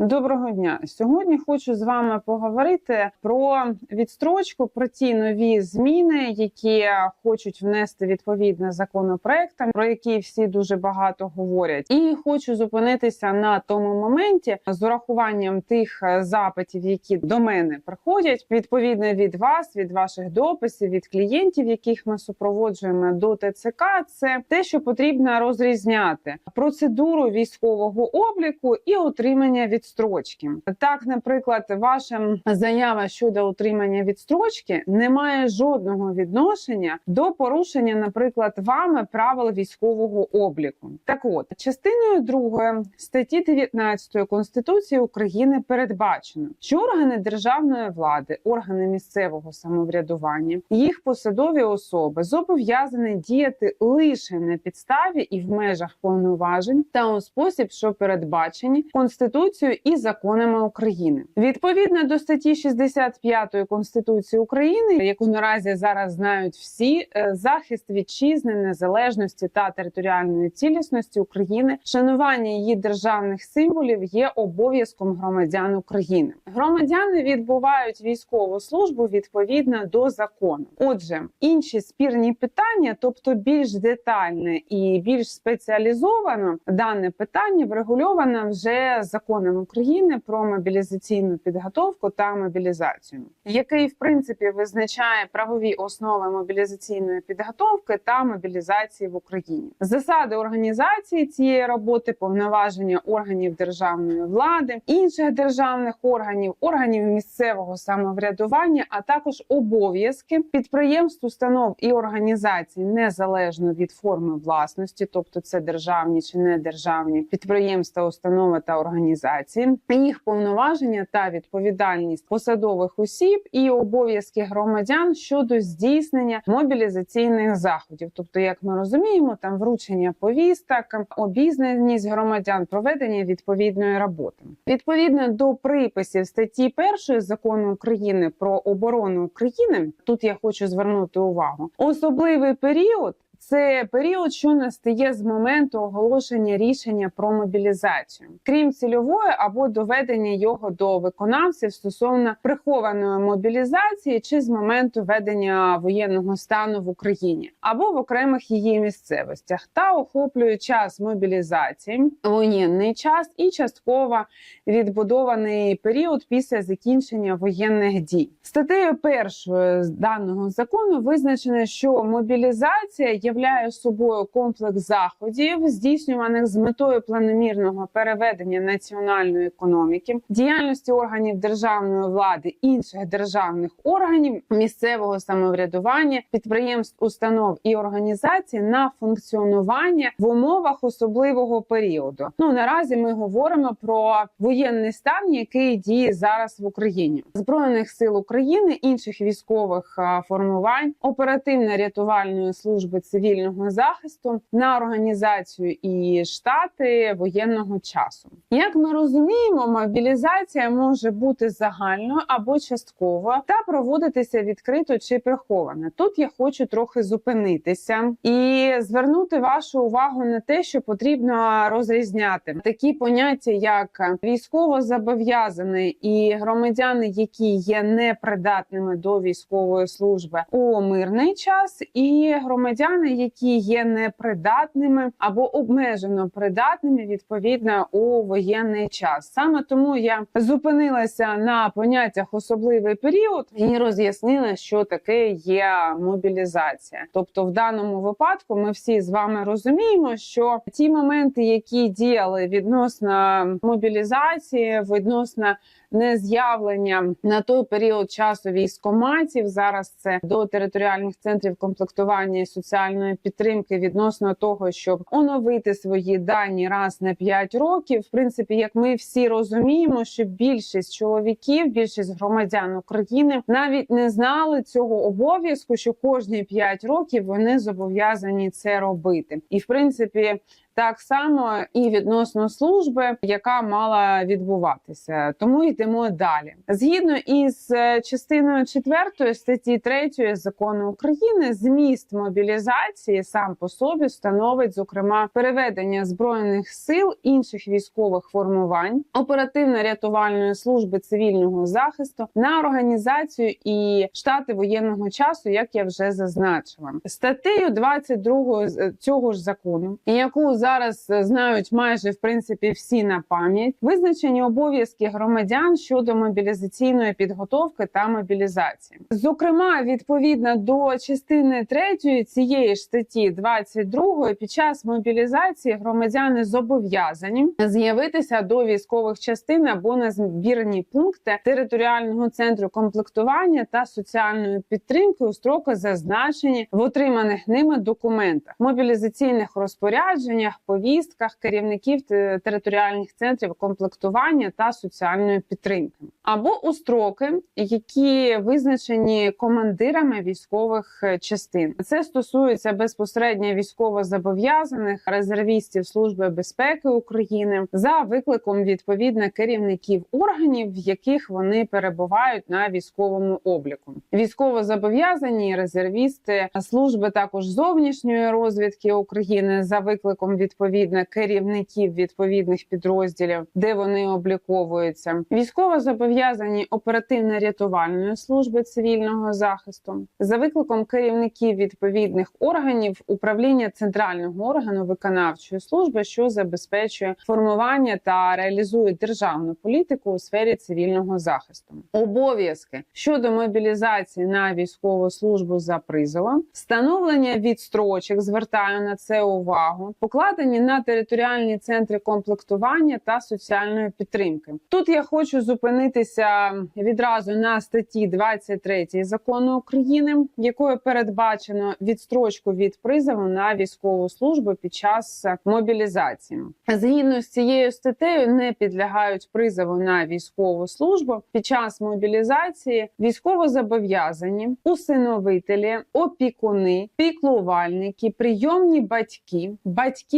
Доброго дня. Сьогодні хочу з вами поговорити про відстрочку, про ті нові зміни, які хочуть внести відповідне законопроектам, про які всі дуже багато говорять. І хочу зупинитися на тому моменті з урахуванням тих е, запитів, які до мене приходять, відповідно від вас, від ваших дописів, від клієнтів, яких ми супроводжуємо до ТЦК. Це те, що потрібно розрізняти процедуру військового обліку і отримання відстрочки. Так, наприклад, ваша заява щодо отримання відстрочки не має жодного відношення до порушення, наприклад, вами правил військового обліку. Так, от частиною 2 статті 19 Конституції України передбачено, що органи державної влади, органи місцевого самоврядування, їх посадові особи зобов'язані діяти лише на підставі і в межах повноважень та у спосіб, що передбачені Конституцією і законами України. Відповідно до статті 65 Конституції України, яку наразі зараз знають всі, е, захист вітчизни, незалежності та територіальної цілісності України, шанування її державних символів є обов'язком громадян України. Громадяни відбувають військову службу відповідно до закону. Отже, інші спірні питання, тобто більш детальне і більш спеціалізовано, дане питання врегульовано вже законом України про мобілізаційну підготовку та мобілізацію, який в принципі визначає правові основи мобілізаційної підготовки та мобілізації в Україні, засади організації цієї роботи, повноваження органів державної влади, інших державних органів, органів місцевого самоврядування, а також обов'язки підприємств, установ і організацій незалежно від форми власності, тобто це державні чи недержавні підприємства, установи та організації, їх повноваження та відповідальність посадових осіб і обов'язки громадян щодо здійснення мобілізаційних заходів. Тобто, як ми розуміємо, там вручення повісток, обізнаність громадян, проведення відповідної роботи відповідно до приписів статті 1 закону України про оборону України. Тут я хочу звернути увагу особливий період. Це період, що настає з моменту оголошення рішення про мобілізацію, крім цільової або доведення його до виконавців стосовно прихованої мобілізації, чи з моменту ведення воєнного стану в Україні або в окремих її місцевостях, та охоплює час мобілізації, воєнний час і частково відбудований період після закінчення воєнних дій. Статтею першою з даного закону визначено, що мобілізація являє собою комплекс заходів, здійснюваних з метою планомірного переведення національної економіки, діяльності органів державної влади, інших державних органів, місцевого самоврядування, підприємств, установ і організацій на функціонування в умовах особливого періоду. Ну наразі ми говоримо про воєнний стан, який діє зараз в Україні, збройних сил України, інших військових формувань, оперативно-рятувальної служби цивільного захисту на організацію і штати воєнного часу. Як ми розуміємо, мобілізація може бути загальною або частково та проводитися відкрито чи приховано. Тут я хочу трохи зупинитися і звернути вашу увагу на те, що потрібно розрізняти такі поняття, як військово зобов'язаний і громадяни, які є непридатними до військової служби у мирний час, і громадяни, які є непридатними або обмежено придатними відповідно у воєнний час. Саме тому я зупинилася на поняттях особливий період і роз'яснила, що таке є мобілізація. Тобто, в даному випадку ми всі з вами розуміємо, що ті моменти, які діяли відносно мобілізації, відносно нез'явлення на той період часу військоматів. Зараз це до територіальних центрів комплектування і соціальної підтримки відносно того, щоб оновити свої дані раз на 5 років. В принципі, як ми всі розуміємо, що більшість чоловіків, більшість громадян України навіть не знали цього обов'язку, що кожні 5 років вони зобов'язані це робити, і в принципі. Так само і відносно служби, яка мала відбуватися. Тому йдемо далі. Згідно із е, частиною 4 статті 3 закону України, зміст мобілізації сам по собі становить зокрема переведення збройних сил інших військових формувань, оперативно-рятувальної служби цивільного захисту на організацію і штати воєнного часу, як я вже зазначила, статтею 22 з- цього ж закону, яку зараз е, знають майже в принципі всі на пам'ять, визначені обов'язки громадян щодо мобілізаційної підготовки та мобілізації. Зокрема, відповідно до частини 3 цієї ж статті 22 під час мобілізації громадяни зобов'язані з'явитися до військових частин або на збірні пункти територіального центру комплектування та соціальної підтримки у строки зазначені в отриманих ними документах, мобілізаційних розпорядженнях, повістках керівників територіальних центрів комплектування та соціальної підтримки, або у строки, які визначені командирами військових е, частин. Це стосується безпосередньо військовозобов'язаних резервістів Служби безпеки України за викликом відповідно керівників органів, в яких вони перебувають на військовому обліку. Військовозобов'язані резервісти служби також зовнішньої розвідки України за викликом відповідно керівників відповідних підрозділів, де вони обліковуються. Військовозобов'язані оперативно-рятувальної служби цивільного захисту за викликом керівників відповідних органів управління центрального органу виконавчої служби, що забезпечує формування та реалізує державну політику у сфері цивільного захисту. Обов'язки щодо мобілізації на військову службу за призовом, встановлення відстрочок, звертаю на це увагу, покладені на територіальні центри комплектування та соціальної підтримки. Тут я хочу зупинитися відразу на статті 23 закону України, якою передбачено відстрочку від призову на військову службу під час мобілізації. Згідно з цією статтею, не підлягають призову на військову службу під час мобілізації військовозобов'язані, усиновителі, опікуни, піклувальники, прийомні батьки,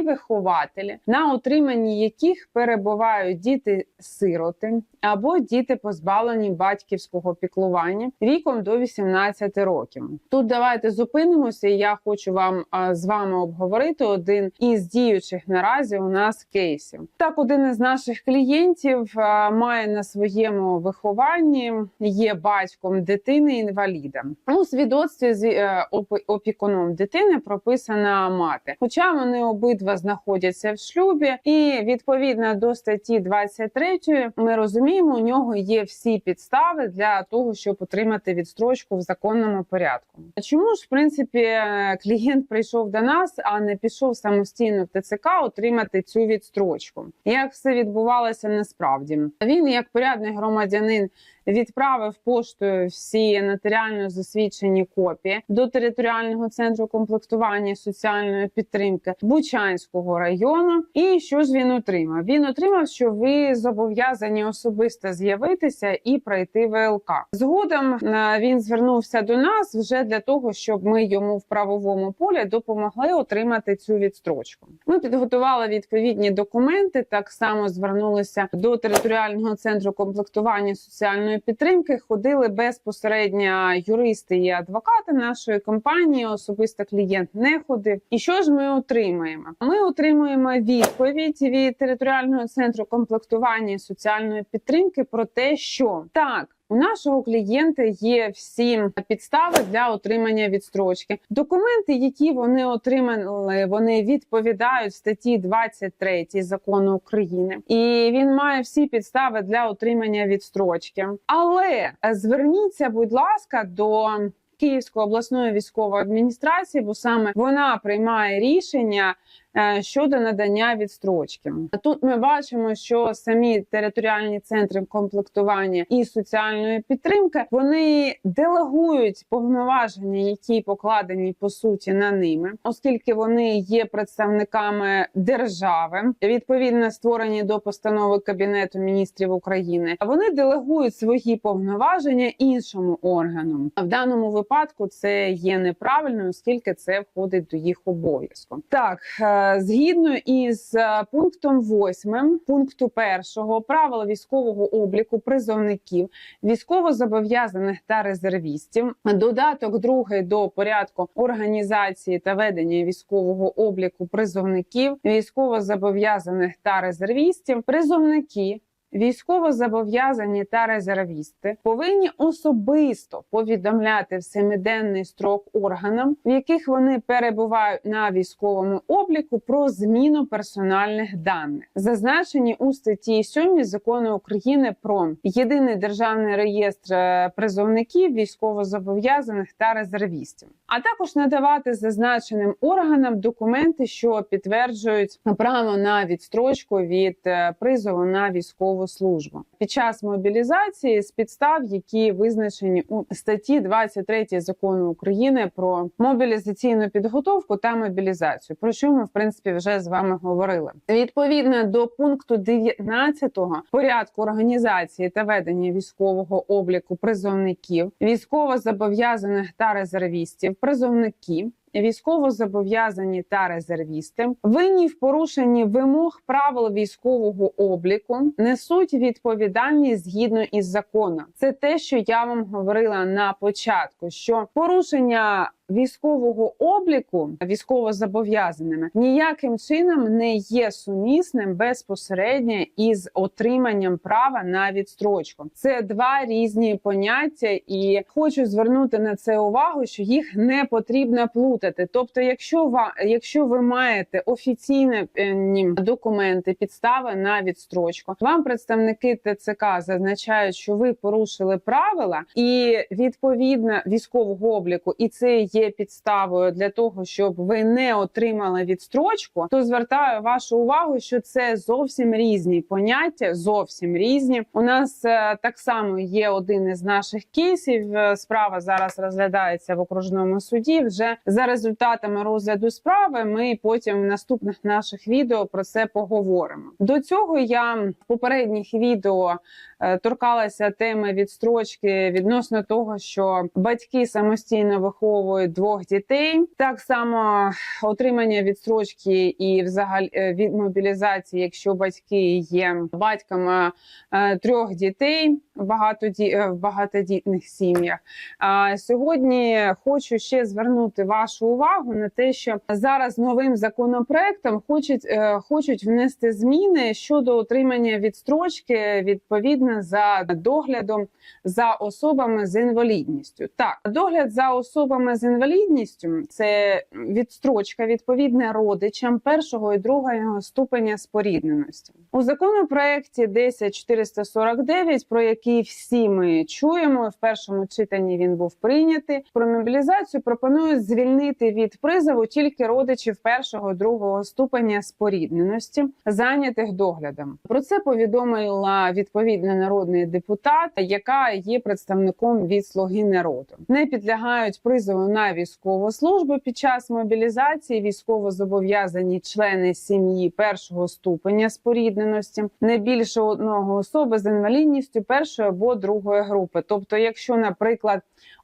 батьки-вихователі, на утриманні яких перебувають діти-сироти або діти позбавлені батьківського піклування віком до 18 років. Тут давайте зупинимося. Я хочу вам з вами обговорити один із діючих наразі у нас кейсів. Так, один із наших клієнтів має на своєму вихованні є батьком дитини інваліда. У свідоцтві з е, опі- опікуном дитини прописана мати, хоча вони обидва знаходяться в шлюбі, і відповідно до статті 23 ми розуміємо, у нього є всі підстави для того, щоб отримати відстрочку в законному порядку. Чому ж в принципі е, клієнт прийшов до нас, а не пішов самостійно в ТЦК отримати цю відстрочку? Як все відбувалося насправді? Він, як порядний громадянин, відправив поштою всі нотаріально засвідчені копії до територіального центру комплектування соціальної підтримки Бучанського району. І що ж він отримав? Він отримав, що ви зобов'язані особисто з'явитися і пройти ВЛК. Згодом е, він звернувся до нас вже для того, щоб ми йому в правовому полі допомогли отримати цю відстрочку. Ми підготували відповідні документи. Так само звернулися до територіального центру комплектування соціальної підтримки. Ходили безпосередньо юристи і адвокати нашої компанії. Особисто клієнт не ходив. І що ж ми отримаємо? Ми отримуємо відповідь від територіального центру комплектування соціальної підтримки про те, що так. У нашого клієнта є всі підстави для отримання відстрочки. Документи, які вони отримали, вони відповідають статті 23 закону України, і він має всі підстави для отримання відстрочки. Але зверніться, будь ласка, до Київської обласної військової адміністрації, бо саме вона приймає рішення щодо надання відстрочки. Тут ми бачимо, що самі територіальні центри комплектування і соціальної підтримки вони делегують повноваження, які покладені по суті на ними, оскільки вони є представниками держави, відповідно створені до постанови Кабінету міністрів України. Вони делегують свої повноваження іншому органу. В даному випадку це є неправильно, оскільки це входить до їх обов'язку. Так. Згідно із е, пунктом 8 пункту 1 правила військового обліку призовників, військовозобов'язаних та резервістів, додаток 2 до порядку організації та ведення військового обліку призовників, військовозобов'язаних та резервістів, призовники. Військовозобов'язані та резервісти повинні особисто повідомляти в семиденний строк органам, в яких вони перебувають на військовому обліку, про зміну персональних даних, зазначені у статті 7 закону України про єдиний державний реєстр е, призовників, військовозобов'язаних та резервістів, а також надавати зазначеним органам документи, що підтверджують право на відстрочку від е, призову на військову службу під час мобілізації з підстав, які визначені у статті 23 закону України про мобілізаційну підготовку та мобілізацію, про що ми в принципі вже з вами говорили. Відповідно до пункту 19 порядку організації та ведення військового обліку призовників, військовозобов'язаних та резервістів, призовники. Військовозобов'язані та резервісти винні в порушенні вимог правил військового обліку несуть відповідальність згідно із законом. Це те, що я вам говорила на початку: що порушення військового обліку військовозобов'язаними ніяким чином не є сумісним безпосередньо із отриманням права на відстрочку. Це два різні поняття, і хочу звернути на це увагу, що їх не потрібно плутати. Тобто, якщо ва, якщо ви маєте офіційні е, ні, документи, підстави на відстрочку, вам представники ТЦК зазначають, що ви порушили правила, і відповідно військового обліку, і це є підставою для того, щоб ви не отримали відстрочку, то звертаю вашу увагу, що це зовсім різні поняття, зовсім різні. У нас е, так само є один із наших кейсів. Е, Справа зараз розглядається в окружному суді. Вже за результатами розгляду справи. Ми потім в наступних наших відео про це поговоримо. До цього я в попередніх відео е, торкалася теми відстрочки відносно того, що батьки самостійно виховують двох дітей. Так само отримання відстрочки і взагалі е, від мобілізації, якщо батьки є батьками е, трьох дітей в багатоді е, в багатодітних сім'ях. А сьогодні хочу ще звернути вашу увагу на те, що зараз новим законопроектом хочуть, е, хочуть внести зміни щодо отримання відстрочки відповідно за доглядом за особами з інвалідністю. Так, догляд за особами з інвалідністю це відстрочка відповідна родичам першого і другого ступеня спорідненості. У законопроекті 10449, про який всі ми чуємо, в першому читанні він був прийнятий. Про мобілізацію пропонують звільнити від призову тільки родичів першого другого ступеня спорідненості, зайнятих доглядом. Про це повідомила відповідна народний депутат, яка є представником від слуги народу. Не підлягають призову на військову службу під час мобілізації. Військово зобов'язані члени сім'ї першого ступеня спорідненості, не більше одного особи з інвалідністю першої або другої групи. Тобто, якщо, наприклад,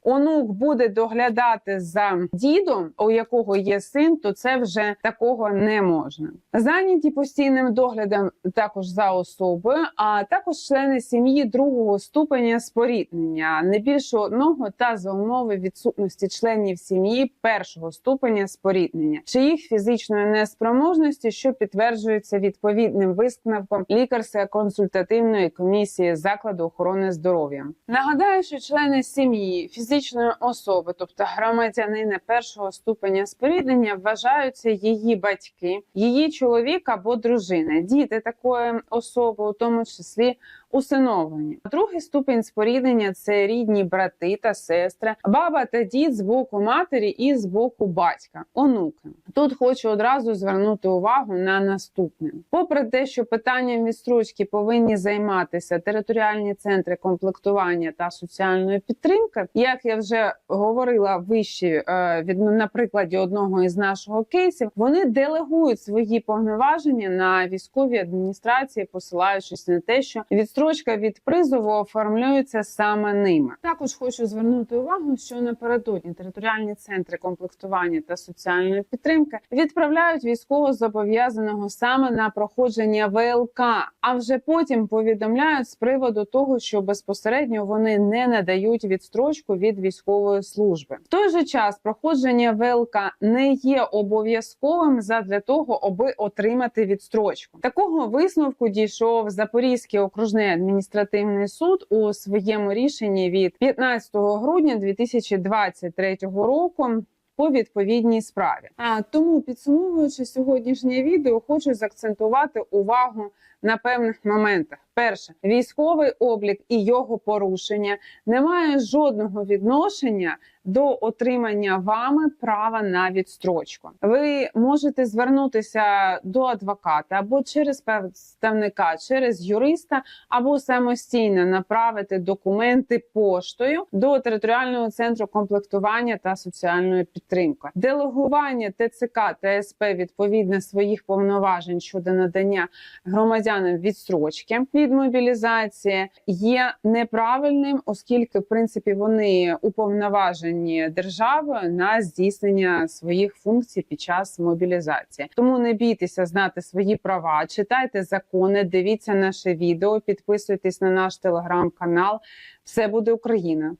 онук буде доглядати за дідом, у якого є син, то це вже такого не можна. Зайняті постійним доглядом також за особою, а також члени сім'ї другого ступеня споріднення, не більше одного та за умови відсутності членів сім'ї першого ступеня споріднення, чи їх фізичної неспроможності, що підтверджується відповідним висновком лікарсько-консультативної комісії закладу охорони здоров'я. Нагадаю, що члени сім'ї фізичної особи, тобто громадянина першого ступеня споріднення, вважаються її батьки, її чоловік або дружина, діти такої особи, у тому числі усиновлені. Другий ступінь споріднення це рідні брати та сестри, баба та дід з боку матері і з боку батька, онуки. Тут хочу одразу звернути увагу на наступне: попри те, що питанням відстрочки повинні займатися територіальні центри комплектування та соціальної підтримки, як я вже говорила вище е, від на прикладі одного із нашого кейсів, вони делегують свої повноваження на військові адміністрації, посилаючись на те, що відстрочка відстрочка від призову оформлюється саме ними. Також хочу звернути увагу, що напередодні територіальні центри комплектування та соціальної підтримки відправляють військово зобов'язаного саме на проходження ВЛК, а вже потім повідомляють з приводу того, що безпосередньо вони не надають відстрочку від військової служби. В той же час проходження ВЛК не є обов'язковим задля того, аби отримати відстрочку. Такого висновку дійшов Запорізький окружний адміністративний суд у своєму рішенні від 15 грудня 2023 року. По відповідній справі, а тому підсумовуючи сьогоднішнє відео, хочу заакцентувати увагу на певних моментах. Перше, військовий облік і його порушення не має жодного відношення до отримання вами права на відстрочку. Ви можете звернутися до адвоката або через представника, через юриста, або самостійно направити документи поштою до територіального центру комплектування та соціальної підтримки. Делегування ТЦК та СП відповідно своїх повноважень щодо надання громадянам відстрочки від мобілізації є неправильним, оскільки в принципі вони уповноважені державою на здійснення своїх функцій під час мобілізації. Тому не бійтеся знати свої права, читайте закони, дивіться наше відео, підписуйтесь на наш телеграм-канал. Все буде Україна.